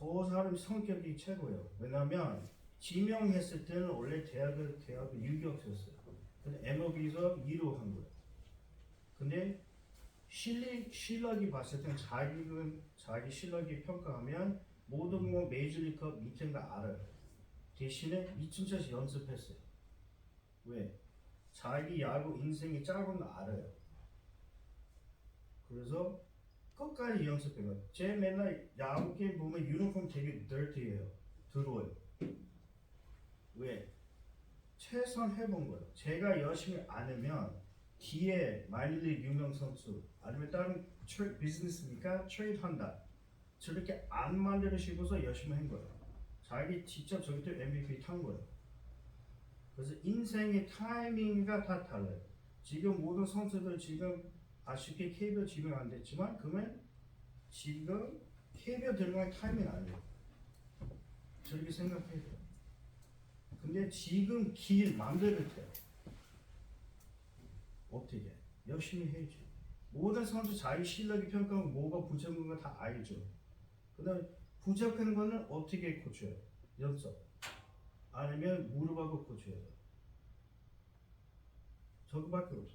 저 사람 성격이 최고예요. 왜냐면 지명했을 때는 원래 대학을 대학을 유격했어요. 근데 MLB에서 2로 한 거예요. 근데 실력 실력이 봤을 땐 자기는 자기 실력이 평가하면 모든 뭐 메이저리그 밑에 다 알아요. 대신에 미친 듯이 연습했어요. 왜? 자기 야구 인생이 짧은 거 알아요. 그래서 끝까지 연습해요. 제 맨날 야구 게임 보면 유니폼 되게 dirty해요. 더러워요. 왜? 최선 해본 거예요. 제가 열심히 안 하면 뒤에 마일리 유명 선수 아니면 다른 트레, 비즈니스니까 트레이드 한다. 저렇게 안 만들으시고서 열심히 한 거예요. 자기 직접 저기 때 MVP 탄 거예요. 그래서 인생의 타이밍가 다 달라요. 지금 모든 선수들 지금 아쉽게 KBO 지명 안 됐지만 그러면 지금 KBO 들어갈 타이밍 아니에요. 저렇게 생각해야 돼요. 근데 지금 길 만들 때 어떻게 열심히 해야지. 모든 선수 자기 실력이 평가하면 뭐가 부족한 거다 알죠. 그 다음 부족한 거는 어떻게 고쳐요? 연습. 아니면 무릎하고 고쳐요. 저거밖에 없어요.